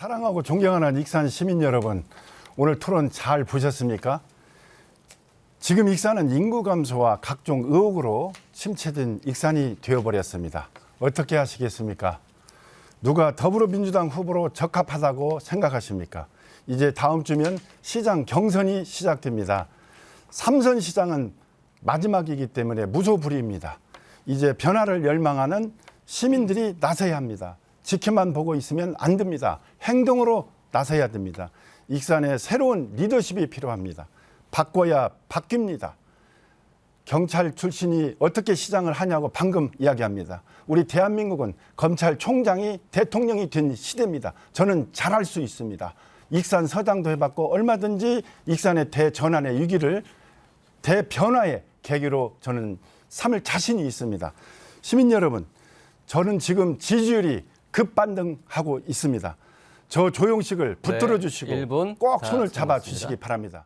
사랑하고 존경하는 익산 시민 여러분, 오늘 토론 잘 보셨습니까? 지금 익산은 인구 감소와 각종 의혹으로 침체된 익산이 되어버렸습니다. 어떻게 하시겠습니까? 누가 더불어민주당 후보로 적합하다고 생각하십니까? 이제 다음 주면 시장 경선이 시작됩니다. 삼선 시장은 마지막이기 때문에 무소불위입니다. 이제 변화를 열망하는 시민들이 나서야 합니다. 지켜만 보고 있으면 안 됩니다. 행동으로 나서야 됩니다. 익산에 새로운 리더십이 필요합니다. 바꿔야 바뀝니다. 경찰 출신이 어떻게 시장을 하냐고 방금 이야기합니다. 우리 대한민국은 검찰총장이 대통령이 된 시대입니다. 저는 잘할 수 있습니다. 익산 서당도 해봤고 얼마든지 익산의 대전환의 위기를 대변화의 계기로 저는 삼을 자신이 있습니다. 시민 여러분, 저는 지금 지지율이 급반등하고 있습니다. 저 조용식을 붙들어 주시고 네, 일분꼭다 손을 잡아. 주시기 바랍니다.